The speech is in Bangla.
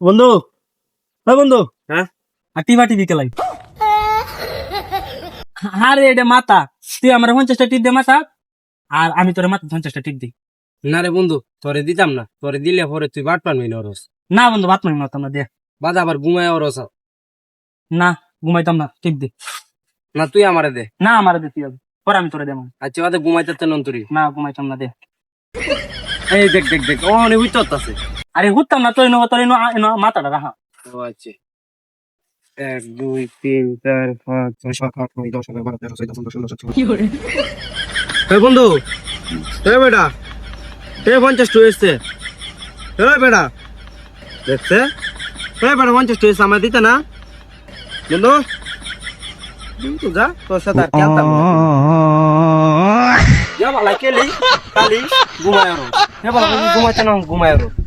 বন্ধু হ্যাঁ বন্ধু। হ্যাঁ? আর টিভা টিভি কেলাই আরে এটা মাথা। তুই আমার পঞ্চাশটা টিপ দে মাথা। আর আমি তোর মাথা পঞ্চাশটা টিপ দিই। না রে বন্ধু তোরে দিতাম না। তোরে দিলে পরে তুই বাট পারবি না ওরস না বন্ধু মারি মাতাম না দে বাদ আবার ঘুমায় ওরস না ঘুমাইতাম না টিপ দে। না তুই আমারে দে। না আমার দে তুই পরে আমি তোরে দেব। আচ্ছা বাদে ঘুমাইতে নন তুই না ঘুমাইতাম না দে। এই দেখ দেখ দেখ ও অনেক উইত আছে। আরে হুতাম না এনো তোর মাথাটা রাখা। ও আচ্ছা। এক, দুই, তিন, চার, পাঁচ, ছয়, সাত, আট, নয়, দশ, এগারো তেরো, চোদ্দ, পনেরো, ষোলো, সতেরো হে বন্ধু হে বেটা হে পঞ্চাশ টু এসছে। হে বেটা, দেখছে? হে বেটা, পঞ্চাশ টু এসছে আমার দিতে না? বন্ধু তোর ঘুমায় না ঘুমায়